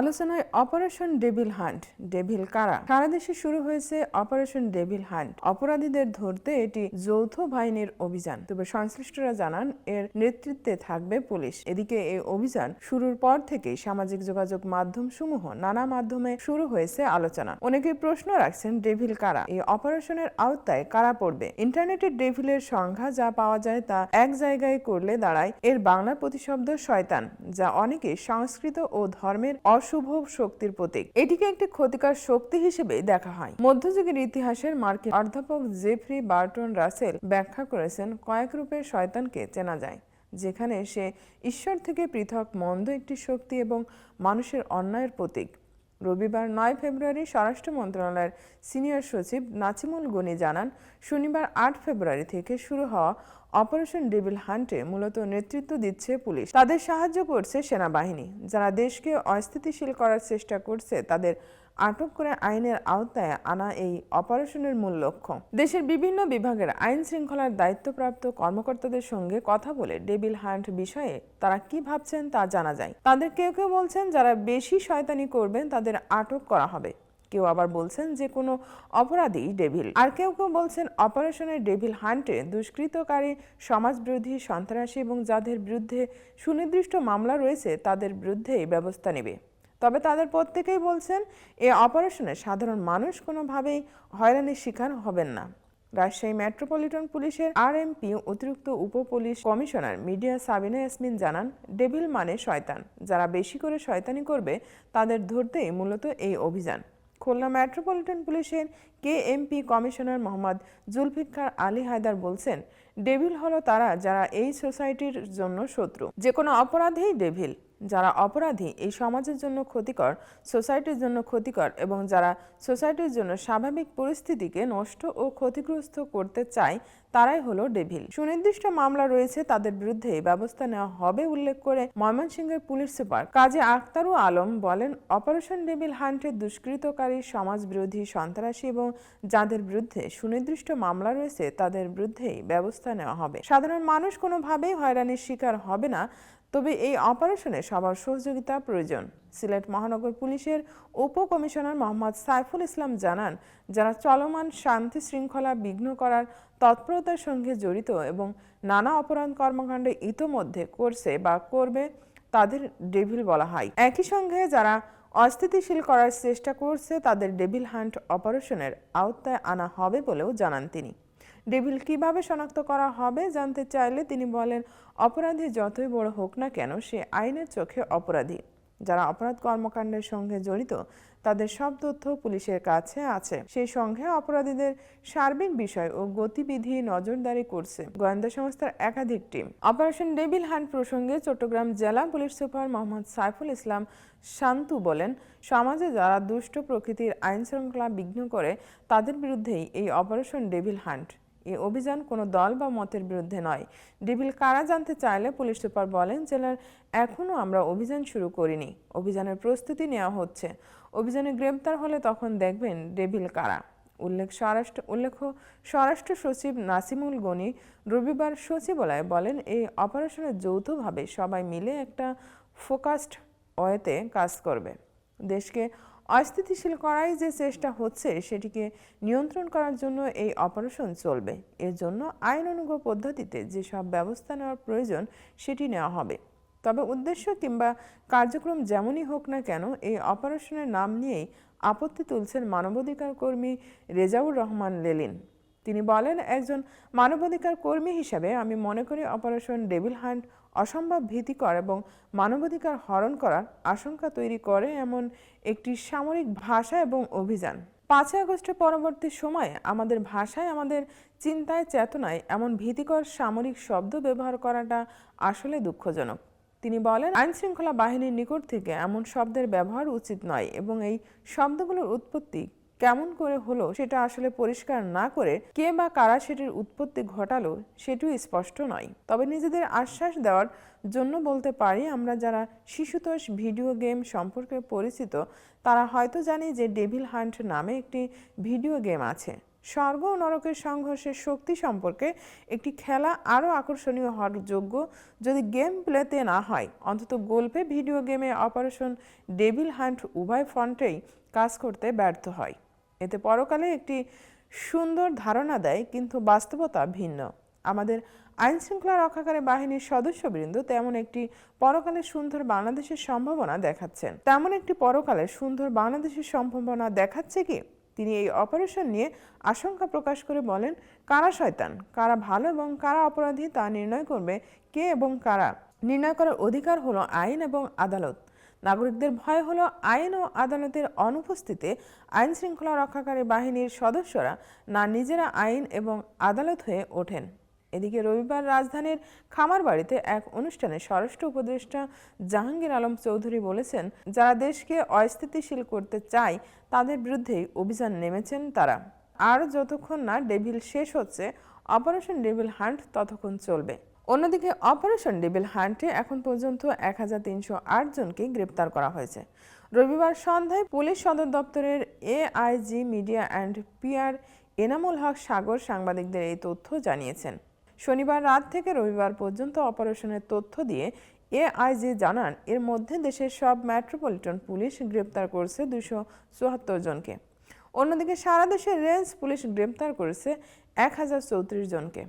আলোচনায় operation devil hunt, devil কারা? সারা দেশে শুরু হয়েছে অপারেশন ডেভিল হান্ট। অপরাধীদের ধরতে এটি যৌথ বাহিনীর অভিযান। তবে সংশ্লিষ্টরা জানান, এর নেতৃত্বে থাকবে পুলিশ। এদিকে এই অভিযান শুরুর পর থেকেই সামাজিক যোগাযোগ মাধ্যম সমূহ নানা মাধ্যমে শুরু হয়েছে আলোচনা। অনেকে প্রশ্ন রাখছেন, ডেভিল কারা? এই অপারেশনের আওতায় কারা পড়বে? ইন্টারনেটে ডেভিলের সংখ্যা যা পাওয়া যায় তা এক জায়গায় করলে দাঁড়ায়। এর বাংলা প্রতিশব্দ শয়তান, যা অনেকে সংস্কৃত ও ধর্মের অশুভ শক্তির প্রতীক। এটিকে একটি ক্ষতিকর শক্তি হিসেবে দেখা হয়। মধ্যযুগের ইতিহাসের মার্কিন অধ্যাপক জেফ্রি বার্টন রাসেল ব্যাখ্যা করেছেন, কয়েক রূপে শয়তানকে চেনা যায়, যেখানে সে ঈশ্বর থেকে পৃথক মন্দ একটি শক্তি এবং মানুষের অন্যায়ের প্রতীক। রবিবার নয় ফেব্রুয়ারি স্বরাষ্ট্র মন্ত্রণালয়ের সিনিয়র সচিব নাচিমুল গনি জানান, শনিবার আট ফেব্রুয়ারি থেকে শুরু হওয়া অপারেশন ডেভিল হান্টে মূলত নেতৃত্ব দিচ্ছে পুলিশ। তাদের সাহায্য করছে সেনাবাহিনী। যারা দেশকে অস্থিতিশীল করার চেষ্টা করছে, তাদের আটক করে আইনের আওতায় আনা এই অপারেশনের মূল লক্ষ্য। দেশের বিভিন্ন বিভাগের আইন শৃঙ্খলার দায়িত্বপ্রাপ্ত কর্মকর্তাদের সঙ্গে কথা বলে ডেবিল হান্ট বিষয়ে তারা কি ভাবছেন তা জানা যায়। তাদের কেউ কেউ বলছেন, যারা বেশি শয়তানি করবেন, তাদের আটক করা হবে। কেউ আবার বলছেন যে কোনো অপরাধী ডেভিল। আর কেউ কেউ বলছেন অপারেশনের ডেভিল হান্টে দুষ্কৃতকারী, সমাজবিরোধী, সন্ত্রাসী এবং যাদের বিরুদ্ধে সুনির্দিষ্ট মামলা রয়েছে তাদের বিরুদ্ধেই ব্যবস্থা নেবে। তবে তাদের প্রত্যেকেই বলছেন, এ অপারেশনে সাধারণ মানুষ কোনোভাবেই হয়রানির শিকার হবেন না। রাজশাহী মেট্রোপলিটন পুলিশের আরএমপি অতিরিক্ত উপ police commissioner media Sabina Yasmin জানান, ডেভিল মানে শয়তান। যারা বেশি করে শয়তানি করবে, তাদের ধরতেই মূলত এই অভিযান। খুলনা মেট্রোপলিটন পুলিশের কেএমপি কমিশনার মোহাম্মদ জুলফিকার আলী হায়দার বলছেন, ডেভিল হলো তারা যারা এই সোসাইটির জন্য শত্রু। যে কোনো অপরাধেই ডেভিল। যারা অপরাধী, এই সমাজের জন্য ক্ষতিকর, সোসাইটির জন্য ক্ষতিকর এবং যারা সোসাইটির জন্য স্বাভাবিক পরিস্থিতিকে নষ্ট ও ক্ষতিগ্রস্ত করতে চায় তারাই হলো ডেভিল। সুনির্দিষ্ট মামলা রয়েছে তাদের বিরুদ্ধে ব্যবস্থা নেওয়া হবে উল্লেখ করে ময়মনসিংহের পুলিশ সুপার কাজী আক্তারু আলম বলেন, অপারেশন ডেভিল হান্টের দুষ্কৃতকারী সমাজ বিরোধী সন্ত্রাসী এবং যাদের বিরুদ্ধে সুনির্দিষ্ট মামলা রয়েছে তাদের বিরুদ্ধেই ব্যবস্থা নেওয়া হবে। সাধারণ মানুষ কোনোভাবেই হয়রানির শিকার হবে না, তবে এই অপারেশনে সবার সহযোগিতা প্রয়োজন। সিলেট মহানগর পুলিশের উপ কমিশনার মোহাম্মদ সাইফুল ইসলাম জানান, যারা চলমান শান্তি শৃঙ্খলা বিঘ্ন করার তৎপরতার সঙ্গে জড়িত এবং নানা অপরাধ কর্মকাণ্ডে ইতোমধ্যে করছে বা করবে, তাদের ডেভিল বলা হয়। একই সঙ্গে যারা অস্থিতিশীল করার চেষ্টা করছে, তাদের ডেভিল হান্ট অপারেশনের আওতায় আনা হবে বলেও জানান তিনি। ডেভিল কীভাবে শনাক্ত করা হবে জানতে চাইলে তিনি বলেন, অপরাধী যতই বড় হোক না কেন, সে আইনের চোখে অপরাধী। যারা অপরাধ কর্মকাণ্ডের সঙ্গে জড়িত, তাদের সব তথ্য পুলিশের কাছে আছে। সেই সঙ্গে অপরাধীদের সার্বিক বিষয় ও গতিবিধি নজরদারি করছে গোয়েন্দা সংস্থার একাধিক টিম। অপারেশন ডেভিল হান্ট প্রসঙ্গে চট্টগ্রাম জেলা পুলিশ সুপার মোহাম্মদ সাইফুল ইসলাম শান্তু বলেন, সমাজে যারা দুষ্ট প্রকৃতির আইন শৃঙ্খলা বিঘ্ন করে, তাদের বিরুদ্ধেই এই অপারেশন ডেভিল হান্ট। এই অভিযান কোনো দল বা মতের বিরুদ্ধে নয়। ডেভিল কারা জানতে চাইলে পুলিশ সুপার বলেন, জেলার এখনও আমরা অভিযান শুরু করিনি। অভিযানের প্রস্তুতি নেওয়া হচ্ছে। অভিযানে গ্রেপ্তার হলে তখন দেখবেন ডেভিল কারা। উল্লেখ স্বরাষ্ট্র উল্লেখ্য স্বরাষ্ট্র সচিব নাসিমুল গনি রবিবার সচিবালয়ে বলেন, এই অপারেশনে যৌথভাবে সবাই মিলে একটা ফোকাসড ওয়েতে কাজ করবে। দেশকে অস্থিতিশীল করাই যে চেষ্টা হচ্ছে, সেটিকে নিয়ন্ত্রণ করার জন্য এই অপারেশন চলবে। এর জন্য আইন অনুগ্রহ পদ্ধতিতে যেসব ব্যবস্থা নেওয়ার প্রয়োজন, সেটি নেওয়া হবে। তবে উদ্দেশ্য কিংবা কার্যক্রম যেমনই হোক না কেন, এই অপারেশনের নাম নিয়েই আপত্তি তুলছেন মানবাধিকার কর্মী রেজাউর রহমান লেলিন। তিনি বলেন, একজন মানবাধিকার কর্মী হিসাবে আমি মনে করি অপারেশন ডেভিল হান্ট অসম্ভব ভীতিকর এবং মানবাধিকার হরণ করার আশঙ্কা তৈরি করে এমন একটি সামরিক ভাষা এবং অভিযান। পাঁচই আগস্টের পরবর্তী সময়ে আমাদের ভাষায় আমাদের চিন্তায় চেতনায় এমন ভীতিকর সামরিক শব্দ ব্যবহার করাটা আসলে দুঃখজনক। তিনি বলেন আইন শৃঙ্খলা বাহিনীর নিকট থেকে এমন শব্দের ব্যবহার উচিত নয় এবং এই শব্দগুলোর উৎপত্তি কেমন করে হলো সেটা আসলে পরিষ্কার না করে কে বা কারা সেটির উৎপত্তি ঘটালো সেটিও স্পষ্ট নয়। তবে নিজেদের আশ্বাস দেওয়ার জন্য বলতে পারি আমরা যারা শিশুতোষ ভিডিও গেম সম্পর্কে পরিচিত, তারা হয়তো জানি যে ডেভিল হান্ট নামে একটি ভিডিও গেম আছে। স্বর্গ নরকের সংঘর্ষের শক্তি সম্পর্কে একটি খেলা আরও আকর্ষণীয় হওয়ার যোগ্য যদি গেম প্লেতে না হয়। অন্তত গল্পে ভিডিও গেমে অপারেশন ডেভিল হান্ট উভয় ফ্রন্টেই কাজ করতে ব্যর্থ হয়। এতে পরকালে একটি সুন্দর ধারণা দেয়, কিন্তু বাস্তবতা ভিন্ন। আমাদের আইন শৃঙ্খলা রক্ষাকারী বাহিনীর সদস্যবৃন্দ তেমন একটি পরকালে সুন্দর বাংলাদেশের সম্ভাবনা দেখাচ্ছেন। তেমন একটি পরকালে সুন্দর বাংলাদেশের সম্ভাবনা দেখাচ্ছে কি? তিনি এই অপারেশন নিয়ে আশঙ্কা প্রকাশ করে বলেন, কারা শয়তান? কারা ভালো এবং কারা অপরাধী তা নির্ণয় করবে কে এবং কারা? নির্ণয় করার অধিকার হলো আইন এবং আদালত। নাগরিকদের ভয় হলো আইন ও আদালতের অনুপস্থিতিতে আইন শৃঙ্খলা রক্ষাকারী বাহিনীর সদস্যরা না নিজেরা আইন এবং আদালত হয়ে ওঠেন। এদিকে রবিবার রাজধানীর খামারবাড়িতে এক অনুষ্ঠানে স্বরাষ্ট্র উপদেষ্টা জাহাঙ্গীর আলম চৌধুরী বলেছেন, যারা দেশকে অস্থিতিশীল করতে চায়, তাদের বিরুদ্ধেই অভিযান নেমেছেন তারা। আর যতক্ষণ না ডেভিল শেষ হচ্ছে, অপারেশন ডেভিল হান্ট ততক্ষণ চলবে। অন্যদিকে অপারেশন ডেবিল হান্টে এখন পর্যন্ত এক হাজার তিনশো আট জনকে গ্রেপ্তার করা হয়েছে। রবিবার সন্ধ্যায় পুলিশ সদর দপ্তরের AIG media and PR Enamul Haque Sagar সাংবাদিকদের এই তথ্য জানিয়েছেন। শনিবার রাত থেকে রবিবার পর্যন্ত অপারেশনের তথ্য দিয়ে এআইজি জানান, এর মধ্যে দেশের সব মেট্রোপলিটন পুলিশ গ্রেপ্তার করেছে দুশো চুয়াত্তর জনকে। অন্যদিকে সারা দেশের রেঞ্জ পুলিশ গ্রেপ্তার করেছে এক হাজার চৌত্রিশ জনকে।